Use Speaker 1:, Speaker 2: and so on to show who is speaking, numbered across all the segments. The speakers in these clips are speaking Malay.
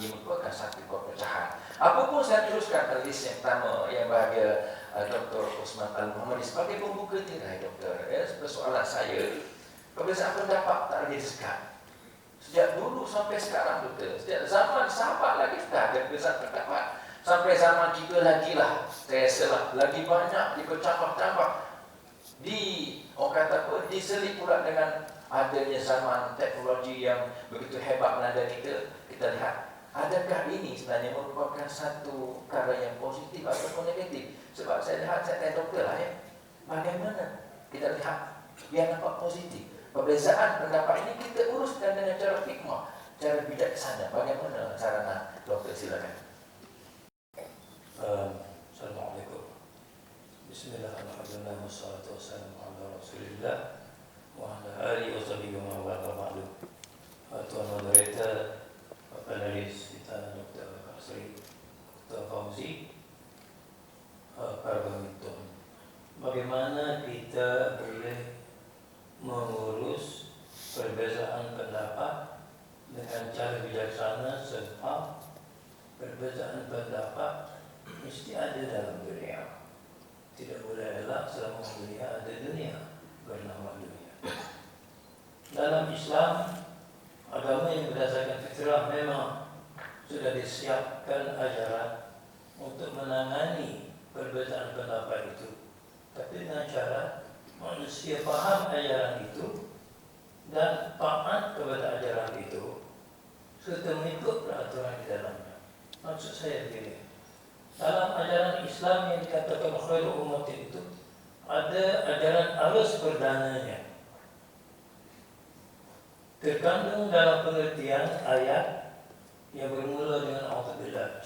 Speaker 1: Ia merupakan satu perpecahan. Apa pun saya teruskan list yang pertama yang bahagia uh, Dr. Osman Al-Muhammadi sebagai pembuka tirai doktor. Ya, persoalan saya, perbezaan pendapat tak ada sekat. Sejak dulu sampai sekarang doktor. Sejak zaman sahabat lagi sudah ada perbezaan pendapat. Sampai zaman kita lagi lah, saya lah, lagi banyak dikecambah-cambah. Di, orang kata apa, diselit pula dengan adanya zaman teknologi yang begitu hebat melanda kita, kita lihat adakah ini sebenarnya merupakan satu perkara yang positif ataupun negatif? Sebab saya lihat saya tanya doktor lah ya, bagaimana kita lihat yang nampak positif? Perbezaan pendapat ini kita uruskan dengan cara hikmah, cara bijaksana. Bagaimana cara nak doktor silakan.
Speaker 2: Uh, Assalamualaikum. Bismillahirrahmanirrahim. Wassalamualaikum warahmatullahi wabarakatuh wa ala alihi wa sahbihi wa man ba'du. Tuan moderator, panelis kita Dr. Kasri, Dr. Fauzi, para pemimpin. Bagaimana kita boleh mengurus perbezaan pendapat dengan cara bijaksana sebab perbezaan pendapat mesti ada dalam dunia. Tidak boleh elak selama dunia ada dunia bernama dunia. Dalam Islam, agama yang berdasarkan fitrah memang sudah disiapkan ajaran untuk menangani perbezaan pendapat itu. Tapi dengan cara manusia faham ajaran itu dan taat kepada ajaran itu serta mengikut peraturan di dalamnya. Maksud saya begini. Dalam ajaran Islam yang dikatakan khairul umat itu ada ajaran arus perdananya terkandung dalam pengertian ayat yang bermula dengan auzubillah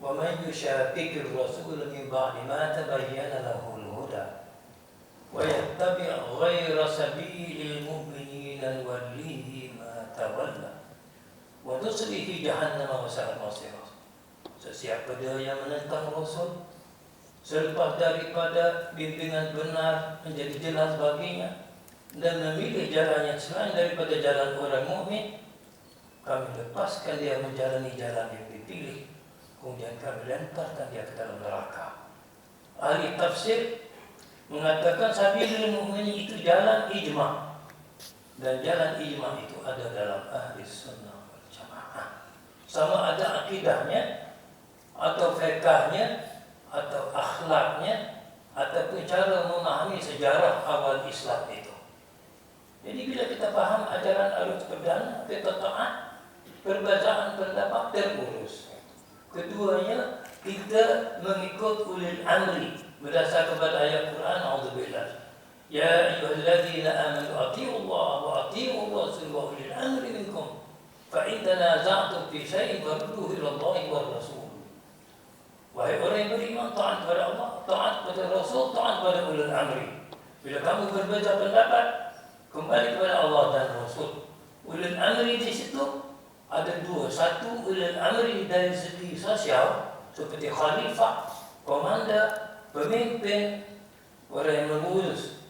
Speaker 2: wa man yushaqiqir rasul min ba'di ma tabayyana lahu al-huda wa yattabi' ghayra sabilil mu'minin wallihi ma tawalla wa nuslihi jahannam wa sa'at masirah sesiapa dia yang menentang rasul selepas daripada bimbingan benar menjadi jelas baginya dan memilih jalan yang selain daripada jalan orang mukmin, kami lepaskan dia menjalani jalan yang dipilih, kemudian kami lemparkan dia ke dalam neraka. Ahli tafsir mengatakan sabilul mukmin itu jalan ijma dan jalan ijma itu ada dalam ahli sunnah wal jamaah. Sama ada akidahnya atau fikahnya atau akhlaknya ataupun cara memahami sejarah awal Islam itu. Jadi bila kita faham ajaran alus perdana, kita taat, perbezaan pendapat terurus. Keduanya, kita mengikut ulil amri berdasar kepada ayat Quran Alhamdulillah. Ya ayyuhalladzina amanu atii'u Allah wa atii'u Rasul wa ulil amri minkum. Fa in tanaza'tum fi shay'in farudduhu ila Allah wa Rasul. Wahai orang yang beriman, taat kepada Allah, taat kepada Rasul, taat kepada ulil amri. Bila kamu berbeza pendapat, kembali kepada Allah dan Rasul. Ulil amri di situ ada dua. Satu ulil amri dari segi sosial seperti khalifah, komander, pemimpin, orang yang mengurus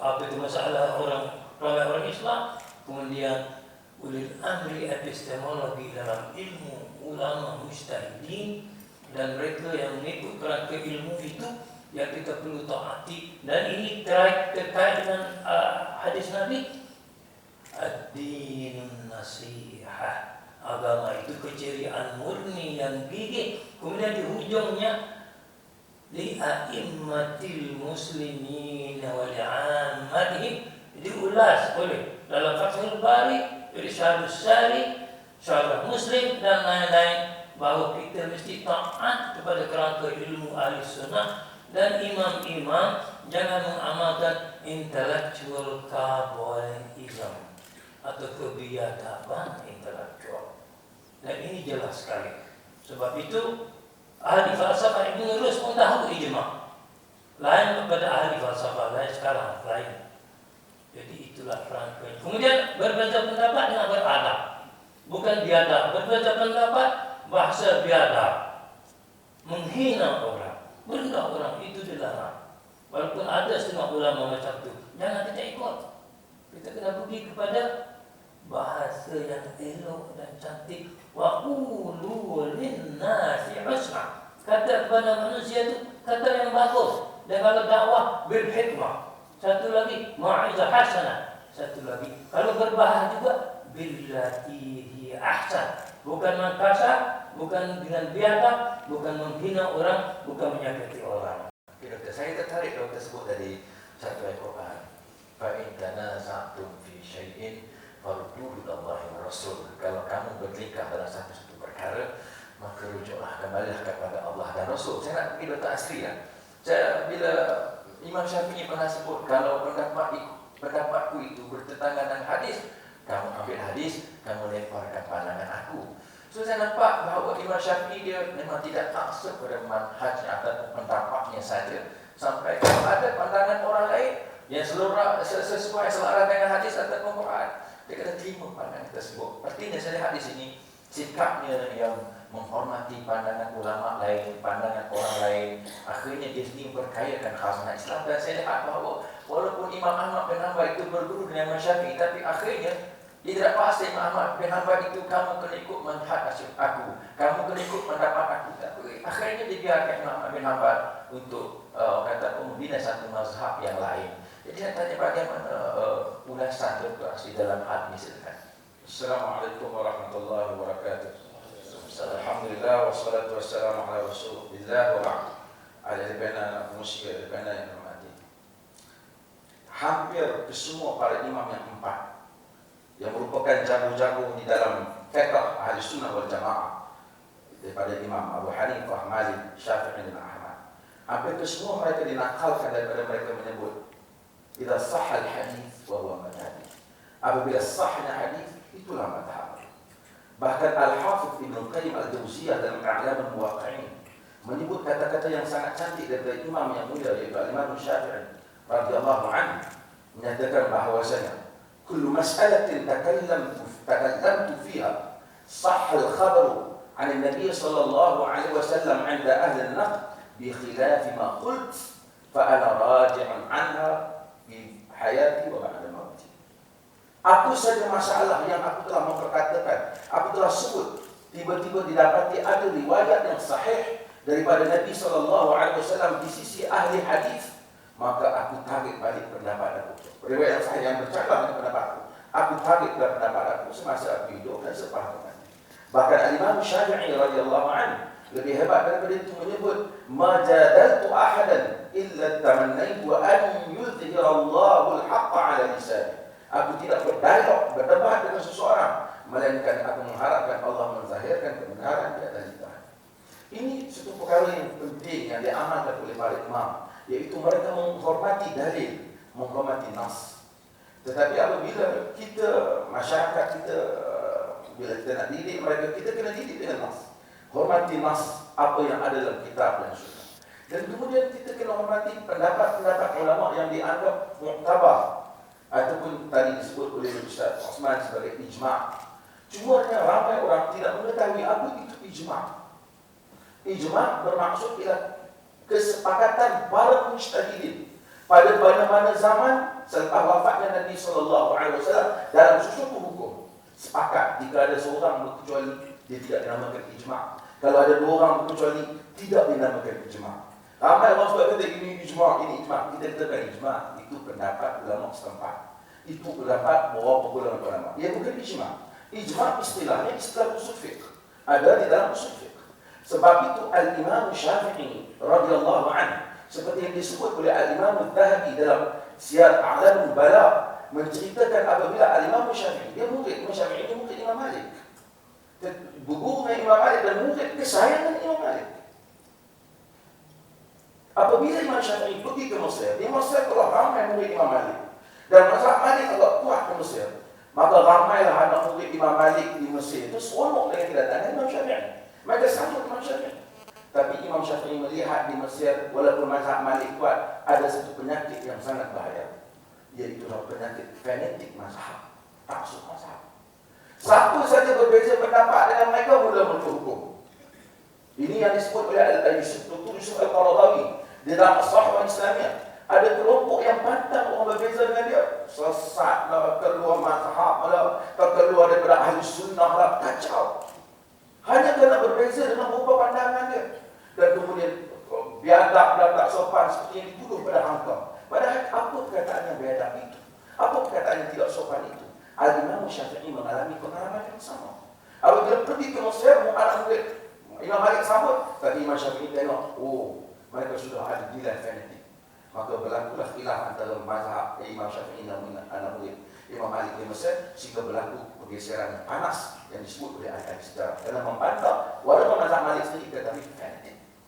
Speaker 2: apa itu masalah orang ramai orang Islam. Kemudian ulil amri epistemologi dalam ilmu ulama mustahidin dan mereka yang mengikut kerangka ilmu itu yang kita perlu taati dan ini terkait dengan uh, hadis Nabi ad-dinun nasihah. Agama itu keceriaan murni yang gigih. Kemudian di hujungnya li a'immatil muslimin wa li'ammatihim diulas oleh dalam Fathul Bari Irsyadus Sari Syarah Muslim dan lain-lain. Bahawa kita mesti taat kepada kerangka ilmu ahli sunnah dan imam-imam jangan mengamalkan intellectual carbonism atau kebiadaban intelektual. Dan ini jelas sekali. Sebab itu ahli falsafah Ibn Rus pun tahu ijma. Lain kepada ahli falsafah lain sekarang lain. Jadi itulah rangkaian. Kemudian berbeza pendapat dengan beradab. Bukan biadab. Berbeza pendapat bahasa biadab. Menghina orang benda orang itu dilarang. Walaupun ada setengah ulama macam itu, jangan kita ikut. Kita kena pergi kepada bahasa yang elok dan cantik. Wa ulu linnasi husna. Kata kepada manusia itu kata yang bagus. Dan kalau dakwah bil hikmah. Satu lagi mau'izah hasanah. Satu lagi kalau berbahaya juga billati hi ahsan. Bukan mengkasar, bukan dengan biadab, bukan menghina orang, bukan menyakiti orang.
Speaker 1: Okay, doktor, saya tertarik doktor sebut dari satu ayat Quran. Fa'in tanaza'tum fi syai'in farduhu Allah wa Rasul. Kalau kamu bertingkah dalam satu-satu perkara, maka rujuklah kembalilah kepada Allah dan Rasul. Saya nak pergi doktor asli lah. Saya bila Imam Syafi'i pernah sebut kalau pendapat pendapatku itu bertentangan dengan hadis, kamu ambil hadis, kamu lemparkan pandangan aku. So saya nampak bahawa Imam Syafi'i dia memang tidak taksub pada manhajnya atau pendapatnya saja. Sampai ada pandangan orang lain yang seluruh sesuai selaras dengan hadis atau Quran, dia kena terima pandangan tersebut. Artinya saya lihat di sini sikapnya yang menghormati pandangan ulama lain, pandangan orang lain. Akhirnya dia sendiri berkayakan khasnah Islam dan saya lihat bahawa walaupun Imam Ahmad bin Hanbal itu berguru dengan Imam Syafi'i tapi akhirnya dia tidak pasti Muhammad bin Hanbal itu kamu kena ikut manhaj aku. Kamu kena ikut pendapat aku. Akhirnya dibiarkan Muhammad bin Hanbal untuk uh, kata membina satu mazhab yang lain. Jadi saya tanya bagaimana uh, ulasan. Asli dalam hal ini silakan.
Speaker 3: Assalamualaikum warahmatullahi wabarakatuh. Alhamdulillah wassalatu wassalamu ala Rasulillah wa ba'd. Ala ibana musyi ibana yang. Hampir kesemua para imam yang empat yang merupakan jago-jago di dalam fiqh ahli sunnah wal jamaah daripada Imam Abu Hanifah, Malik, Syafi'i dan Ahmad. Hampir semua mereka dinakalkan daripada mereka menyebut Bila sah al-hadith wa huwa madhabi. Apabila sahnya hadith, itulah madhab. Bahkan Al-Hafidh Ibn Qayyim Al-Jawziyah dalam A'lam Al-Muwaqi'in menyebut kata-kata yang sangat cantik daripada imam yang mulia yaitu Imam Syafi'i radhiyallahu anhu menyatakan bahawasanya كل مسألة تكلمت تكلمت فيها صح الخبر عن النبي صلى الله عليه وسلم عند أهل النقد بخلاف ما قلت فأنا راجع عنها في حياتي وبعد موتي Apa saja masalah yang aku telah memperkatakan, aku telah sebut, tiba-tiba didapati ada riwayat yang sahih daripada Nabi sallallahu alaihi wasallam di sisi ahli hadis maka aku tarik balik pendapat aku. Riwayat saya yang bercakap dengan pendapat aku. Aku tarik balik pendapat aku semasa aku hidup dan sepaham dengan Bahkan Al-Imam Syafi'i radhiyallahu anhu lebih hebat daripada itu menyebut majadaltu ahadan illa tamannaitu an yuzhira Allahu al-haqqa ala lisan. Aku tidak berdialog, berdebat dengan seseorang melainkan aku mengharapkan Allah menzahirkan kebenaran di atas lisan. Ini satu perkara yang penting yang diamalkan oleh para imam yaitu mereka menghormati dalil, menghormati nas. Tetapi apabila kita masyarakat kita bila kita nak didik mereka kita kena didik dengan nas. Hormati nas apa yang ada dalam kitab dan sunnah. Dan kemudian kita kena hormati pendapat-pendapat ulama yang dianggap muktabar ataupun tadi disebut oleh Ustaz Osman sebagai ijma'. Cuma ramai orang tidak mengetahui apa itu ijma'. Ijma' bermaksud ialah kesepakatan para mujtahidin pada mana-mana zaman selepas wafatnya Nabi sallallahu alaihi wasallam dalam sesuatu hukum. Sepakat jika ada seorang berkecuali dia tidak dinamakan ijma' kalau ada dua orang berkecuali tidak dinamakan ijma' ramai orang suka kata ini ijma' ini ijma' kita katakan ijma' itu pendapat ulama setempat. Itu pendapat beberapa ulama ulama. Ia bukan ijma' ijma' istilahnya istilah usul fiqh. Ada di dalam usul fiqh sebab itu Al-Imam Syafi'i radhiyallahu anhu seperti yang disebut oleh Al-Imam Al-Zahabi dalam Siyar A'lam Bala menceritakan apabila Al-Imam Syafi'i dia murid Imam Syafi'i dia murid Imam Malik. Berguru dengan Imam Malik dan murid kesayangan Imam Malik. Apabila Imam Syafi'i pergi ke Mesir, di Mesir telah ramai murid Imam Malik. Dan mazhab Malik agak kuat ke Mesir. Maka ramailah anak murid Imam Malik di Mesir itu seronok dengan kedatangan Imam Syafi'i. Mereka sama Imam Syafi'i. Tapi Imam Syafi'i melihat di Mesir, walaupun mazhab Malik kuat, ada satu penyakit yang sangat bahaya. Iaitu penyakit fanatik mazhab. Taksub mazhab. Satu saja berbeza pendapat dengan mereka, mula muncul hukum. Ini yang disebut oleh Al-Yusuf, Dr. Yusuf Al-Qaradawi. Di dalam As-Sahwa Islamiyah. Ada kelompok yang pantang orang berbeza dengan dia. Sesat lah, keluar mazhab lah, keluar daripada ahli sunnah lah. Kacau. Hanya kerana berbeza dengan beberapa pandangan dia. Dan kemudian oh, biadab dan tak sopan seperti yang dituduh pada hangkam. Padahal apa perkataan yang biadab itu? Apa perkataan yang tidak sopan itu? Al-Imam Syafi'i mengalami pengalaman yang sama. Apabila pergi ke Mesir, anak murid Imam Malik sambut, tapi Imam Syafi'i tengok, oh, mereka sudah ada nilai fanatik. Maka berlakulah khilaf antara mazhab Imam Syafi'i dan anak murid Imam Malik di Mesir sehingga berlaku pergeseran panas yang disebut oleh ahli sejarah. Kerana membantah, walaupun mazhab Malik sendiri tetapi fanatik.